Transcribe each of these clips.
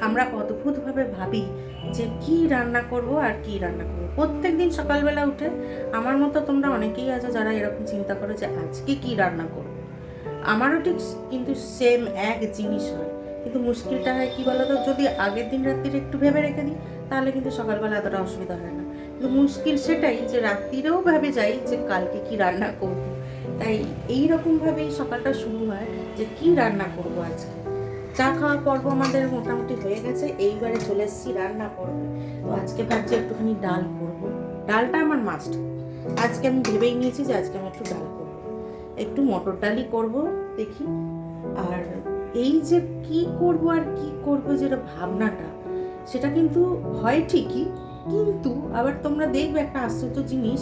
আমরা অদ্ভুতভাবে ভাবি যে কি রান্না করব আর কি রান্না করব। প্রত্যেক দিন সকালবেলা উঠে আমার মতো তোমরা অনেকেই আছো যারা এরকম চিন্তা করো যে আজকে কি রান্না করব। আমারও ঠিক কিন্তু সেম এক জিনিস হয়। কিন্তু মুশকিলটা হয় কি বলতো? যদি আগের দিন রাত্রিরে একটু ভেবে রেখে দিই, তাহলে কিন্তু সকালবেলা এতটা অসুবিধা হয় না। কিন্তু মুশকিল সেটাই যে রাত্রিরেও ভেবে যাই যে কালকে কি রান্না করব। তাই এই রকমভাবেই সকালটা শুরু হয় যে কি রান্না করব আজকে। চা খাওয়া পর্ব আমাদের মোটামুটি হয়ে গেছে। এইবারে চলে এসেছি রান্না করব তো আজকে ভাবছি একটুখানি ডাল করব। ডালটা আমার মাস্ট আজকে আমি ভেবেই নিয়েছি যে আজকে আমি একটু ডাল করব। একটু মটর ডালই করব, দেখি। আর এই যে কি করব আর কি করব যেটা ভাবনাটা, সেটা কিন্তু হয় ঠিকই। কিন্তু আবার তোমরা দেখবে একটা আশ্চর্য জিনিস,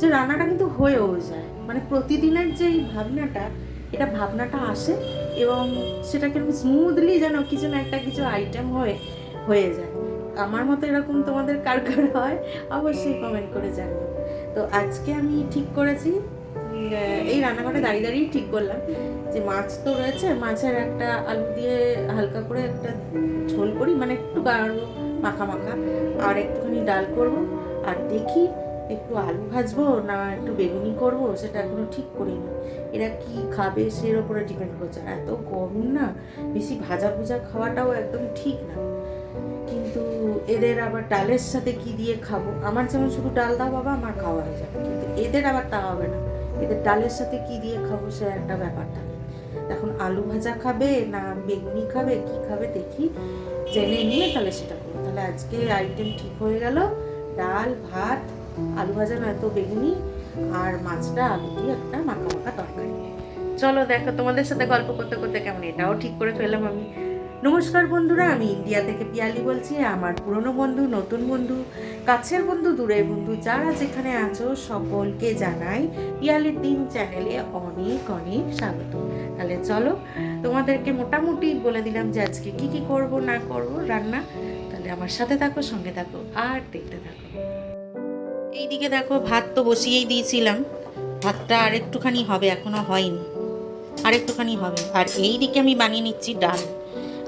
যে রান্নাটা কিন্তু হয়েও যায়। মানে প্রতিদিনের যে এই ভাবনাটা, এটা ভাবনাটা আসে এবং সেটা কীরকম স্মুথলি যেন কিছু না একটা কিছু আইটেম হয়ে হয়ে যায়। আমার মতো এরকম তোমাদের কার কার হয়, অবশ্যই কমেন্ট করে জানিও। তো আজকে আমি ঠিক করেছি এই রান্নাঘরে দাঁড়িয়ে দাঁড়িয়েই ঠিক করলাম যে মাছ তো রয়েছে, মাছের একটা আলু দিয়ে হালকা করে একটা ঝোল করি মানে একটু গাঢ় মাখা মাখা, আর একটুখানি ডাল করব, আর দেখি একটু আলু ভাজবো না একটু বেগুনি করব, সেটা এখনও ঠিক করিনি। এরা কি খাবে সের ওপরে ডিপেন্ড করছে। আর এত গরম না, বেশি ভাজা ভুজা খাওয়াটাও একদম ঠিক না। কিন্তু এদের আবার ডালের সাথে কি দিয়ে খাব? আমার যেমন শুধু ডাল দাও বাবা, আমার খাওয়া হয়ে যাবে। কিন্তু এদের আবার তা হবে না। এদের ডালের সাথে কি দিয়ে খাব সে একটা ব্যাপার থাকে। এখন আলু ভাজা খাবে না বেগুনি খাবে, কি খাবে দেখি। জেনে নিয়ে তাহলে সেটা করব। তাহলে আজকে আইটেম ঠিক হয়ে গেল। ডাল, ভাত আলু ভাজা নয়তো বেগুনি আর মাছটা আলু দিয়ে একটা মাখা মাখা তরকারি। চলো দেখো তোমাদের সাথে গল্প করতে করতে কেমন, এটাও ঠিক করে ফেললাম আমি। নমস্কার বন্ধুরা, আমি ইন্ডিয়া থেকে পিয়ালি বলছি, আমার পুরনো বন্ধু, নতুন বন্ধু, কাছের বন্ধু, দূরের বন্ধু, যারা যেখানে আছো, সকলকে জানাই পিয়ালি টিম চ্যানেলে অনেক অনেক স্বাগত। তাহলে চলো, তোমাদেরকে মোটামুটি বলে দিলাম যে আজকে কী কী করব, না করব, রান্না। তাহলে আমার সাথে থাকো, সঙ্গে থাকো, আর দেখতে থাকো। এইদিকে দেখো, ভাত তো বসিয়েই দিয়েছিলাম। ভাতটা আর একটুখানি হবে, এখনও হয়নি। আর একটুখানি হবে। আর এই দিকে আমি বানিয়ে নিচ্ছি ডাল।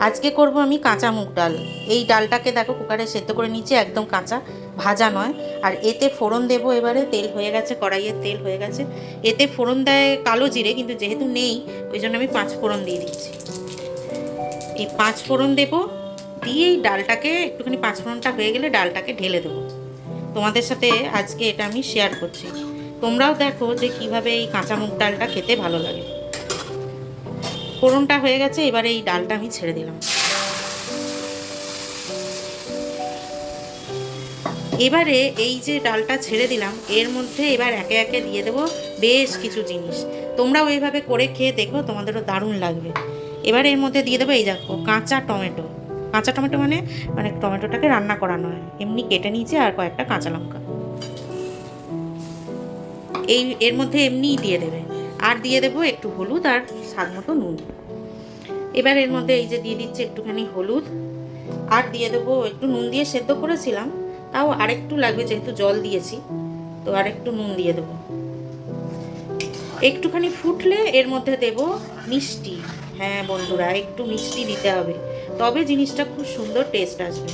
আজকে করব আমি কাঁচা মুগ ডাল। এই ডালটাকে দেখো কুকারে সেদ্ধ করে নিচ্ছি একদম কাঁচা, ভাজা নয়। আর এতে ফোড়ন দেব এবারে, তেল হয়ে গেছে, কড়াইয়ের তেল হয়ে গেছে। এতে ফোড়ন দেয় কালো জিরে, কিন্তু যেহেতু নেই, ওই জন্য আমি পাঁচ ফোড়ন দিয়ে দিচ্ছি। এই পাঁচ ফোড়ন দেব দিয়ে এই ডালটাকে একটুখানি পাঁচ ফোড়নটা হয়ে গেলে ডালটাকে ঢেলে দেবো। তোমাদের সাথে আজকে এটা আমি শেয়ার করছি। তোমরাও দেখো যে কীভাবে এই কাঁচা মুগ ডালটা খেতে ভালো লাগে। ফোড়নটা হয়ে গেছে, এবারে এই ডালটা আমি ছেড়ে দিলাম। এবারে এই যে ডালটা ছেড়ে দিলাম, এর মধ্যে এবার একে একে দিয়ে দেবো বেশ কিছু জিনিস। তোমরাও এইভাবে করে খেয়ে দেখো, তোমাদেরও দারুণ লাগবে। এবার এর মধ্যে দিয়ে দেবো এই দেখো কাঁচা টমেটো। কাঁচা টমেটো মানে মানে টমেটোটাকে রান্না করা নয় এমনি কেটে নিয়েছি আর কয়েকটা কাঁচা লঙ্কা। এই, এর মধ্যে এমনিই দিয়ে দেবে। আর দিয়ে দেবো একটু হলুদ আর স্বাদ মতো নুন। এবার এর মধ্যে এই যে দিয়ে দিচ্ছে একটুখানি হলুদ। আর দিয়ে দেবো একটু নুন দিয়ে সেদ্ধ করেছিলাম, তাও আরেকটু লাগবে যেহেতু জল দিয়েছি, তো আরেকটু নুন দিয়ে দেবো। একটুখানি ফুটলে এর মধ্যে দেব মিষ্টি। হ্যাঁ বন্ধুরা, একটু মিষ্টি দিতে হবে। তবে জিনিসটা খুব সুন্দর টেস্ট আসবে।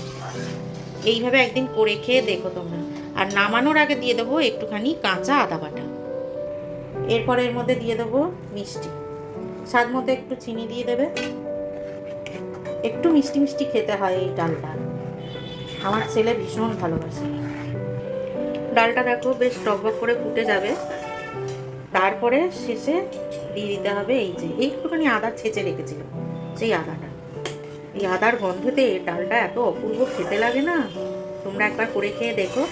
এইভাবে একদিন করে খেয়ে দেখো তোমরা। আর নামানোর আগে দিয়ে দেবো একটুখানি কাঁচা আদা বাটা। এরপরে এর মধ্যে দিয়ে দেবো মিষ্টি। স্বাদ মতো একটু চিনি দিয়ে দেবে। একটু মিষ্টি মিষ্টি খেতে হয় এই ডালটা। আমার ছেলে ভীষণ ভালোবাসে। ডালটা দেখো বেশ টকবক করে ফুটে যাবে। তারপরে শেষে দিয়ে দিতে হবে এই যে, একটুখানি আদা ছেঁচে রেখেছিলাম, সেই আদাটা। আদার গন্ধতে ডালটা এত অপূর্ব খেতে লাগে না? তোমরা একবার করে খেয়ে দেখো।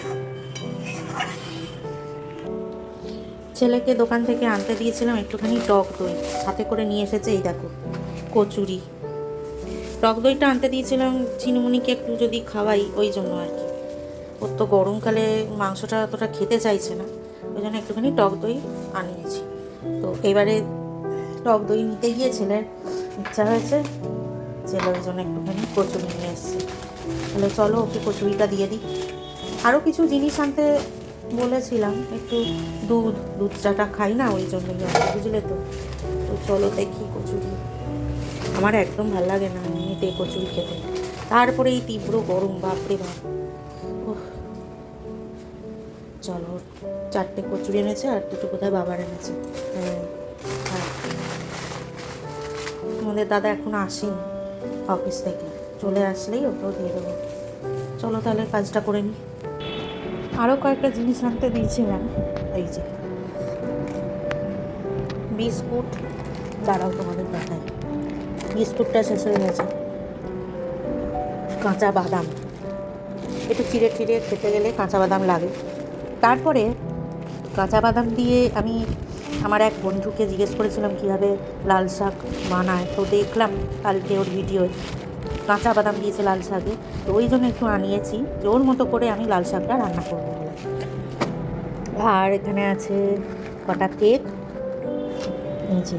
ছেলেকে দোকান থেকে আনতে দিয়েছিলাম একটুখানি টক দই। হাতে করে নিয়ে এসেছে এই দেখো, কচুরি। টক দইটা আনতে দিয়েছিলাম চিনিমুনিকে একটু যদি খাওয়াই, ওই জন্য আর কি। ওর তো গরমকালে মাংসটা অতটা খেতে চাইছে না, ওই জন্য একটুখানি টক দই আনিয়েছি। তো এবারে টক দই নিতে গিয়ে ছেলের ইচ্ছা হয়েছে ছেলে ওই জন্য একটুখানি কচুরি নিয়ে এসছে। তাহলে চলো ওকে কচুরিটা দিয়ে দিই। আরও কিছু জিনিস আনতে বলেছিলাম, একটু দুধ দুধ চাটা খাই না, ওই জন্য বুঝলে তো? তো চলো দেখি কচুরি। আমার একদম ভালো লাগে না এমনিতে কচুরি খেতে। তারপরে এই তীব্র গরম, বাপরে বাপ। চলো, চারটে কচুরি এনেছে আর দুটো কোথায় বাবার এনেছে। হ্যাঁ আর তোমাদের দাদা এখন আসেনি। অফিস থেকে। চলে আসলেই ওকেও দিয়ে দেবো। চলো তাহলে কাজটা করে নিই আরও কয়েকটা জিনিস আনতে দিয়েছিলাম এই যে। বিস্কুট দাঁড়াও তোমাদের দেখায় বিস্কুটটা শেষ হয়ে গেছে। কাঁচা বাদাম। একটু চিড়ে চিড়ে খেতে গেলে কাঁচা বাদাম লাগে। তারপরে কাঁচা বাদাম দিয়ে আমি আমার এক বন্ধুকে জিজ্ঞেস করেছিলাম কীভাবে লাল শাক বানায়, তো দেখলাম কালকে ওর ভিডিও কাঁচা বাদাম দিয়েছে লাল শাকে, তো ওই জন্য একটু আনিয়েছি, যে ওর মতো করে আমি লাল শাকটা রান্না করব আর এখানে আছে কটা কেক নিচে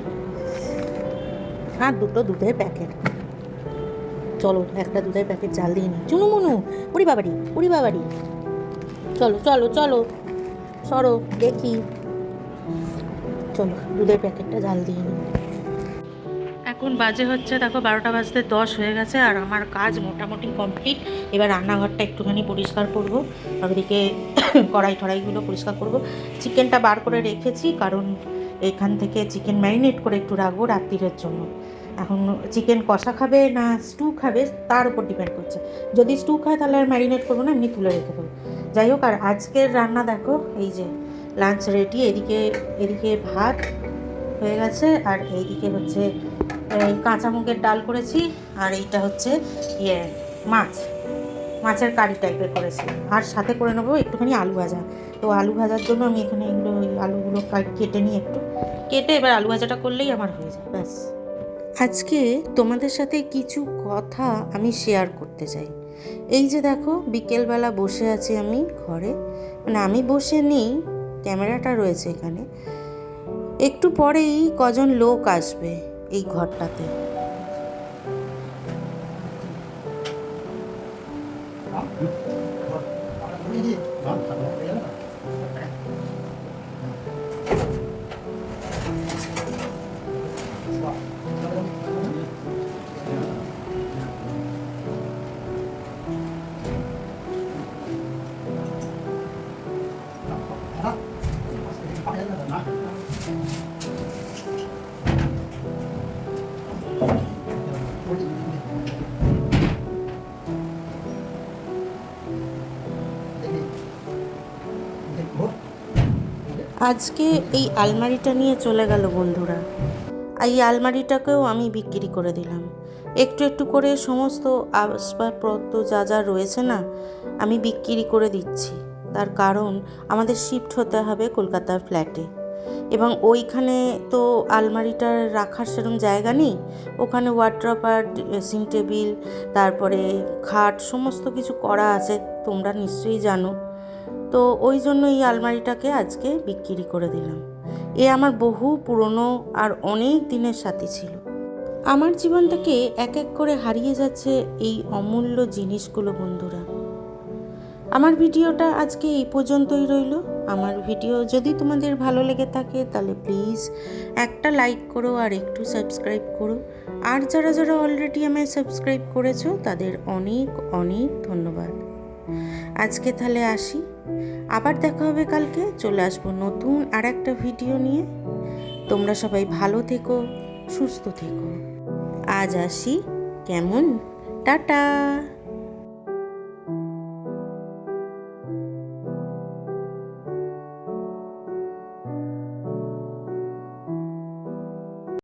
আর দুটো দুধের প্যাকেট। চলো, একটা দুধের প্যাকেট জাল দিয়ে নি চুনু মুনু, উড়ি বাবারি উড়ি বাবারি। চলো চলো চলো, সরো, দেখি। চলো, দুধের প্যাকেটটা জাল দিয়ে নিই। এখন বাজে হচ্ছে, দেখো বারোটা বাজতে দশ হয়ে গেছে, আর আমার কাজ মোটামুটি কমপ্লিট এবার রান্নাঘরটা একটুখানি পরিষ্কার করব ওদিকে কড়াই টড়াইগুলো পরিষ্কার করব। চিকেনটা বার করে রেখেছি, কারণ এখান থেকে চিকেন ম্যারিনেট করে একটু রাখব রাত্রিরের জন্য। এখন চিকেন কষা খাবে না স্টু খাবে, তার উপর ডিপেন্ড করছে। যদি স্টু খায় তাহলে আর ম্যারিনেট করব না, এমনি তুলে রেখে দেবো। যাই হোক, আর আজকের রান্না দেখো, এই যে লাঞ্চ রেডি এদিকে এদিকে ভাত হয়ে গেছে, আর এইদিকে হচ্ছে কাঁচা মুগের ডাল করেছি, আর এইটা হচ্ছে ইয়ে মাছ। মাছের কারি টাইপের করেছি। আর সাথে করে নেব একটুখানি আলু ভাজা। তো আলু ভাজার জন্য আমি এখানে এগুলো ওই আলুগুলো কেটে নিই একটু। কেটে এবার আলু ভাজাটা করলেই আমার হয়ে যায়, ব্যাস। আজকে তোমাদের সাথে কিছু কথা আমি শেয়ার করতে চাই। এই যে দেখো, বিকেলবেলা বসে আছি আমি ঘরে। মানে আমি বসে নেই ক্যামেরাটা রয়েছে এখানে। একটু পরেই কজন লোক আসবে এই ঘরটাতে। আজকে এই আলমারিটা নিয়ে চলে গেল বন্ধুরা। এই আলমারিটাকেও আমি বিক্রি করে দিলাম। একটু একটু করে সমস্ত আসবাবপত্র যা যা রয়েছে না, আমি বিক্রি করে দিচ্ছি। তার কারণ আমাদের শিফট হতে হবে কলকাতার ফ্ল্যাটে এবং ওইখানে তো আলমারিটা রাখার সেরকম জায়গা নেই। ওখানে ওয়ার্ড্রপ আর ড্রেসিং টেবিল তারপরে খাট, সমস্ত কিছু করা আছে, তোমরা নিশ্চয়ই জানো। তো ওই জন্য এই আলমারিটাকে আজকে বিক্রি করে দিলাম। এ আমার বহু পুরনো আর অনেক দিনের সাথী ছিল। আমার জীবন থেকে এক এক করে হারিয়ে যাচ্ছে এই অমূল্য জিনিসগুলো, বন্ধুরা। আমার ভিডিওটা আজকে এই পর্যন্তই রইল। আমার ভিডিও যদি তোমাদের ভালো লেগে থাকে, তাহলে প্লিজ একটা লাইক করো আর একটু সাবস্ক্রাইব করো। আর যারা যারা অলরেডি আমায় সাবস্ক্রাইব করেছ, তাদের অনেক অনেক ধন্যবাদ। আজকে তাহলে আসি। আবার দেখা হবে কালকে। চলে আসব নতুন আর একটা ভিডিও নিয়ে। তোমরা সবাই ভালো থেকো, সুস্থ থেকো। আজ আসি। কেমন? টাটা!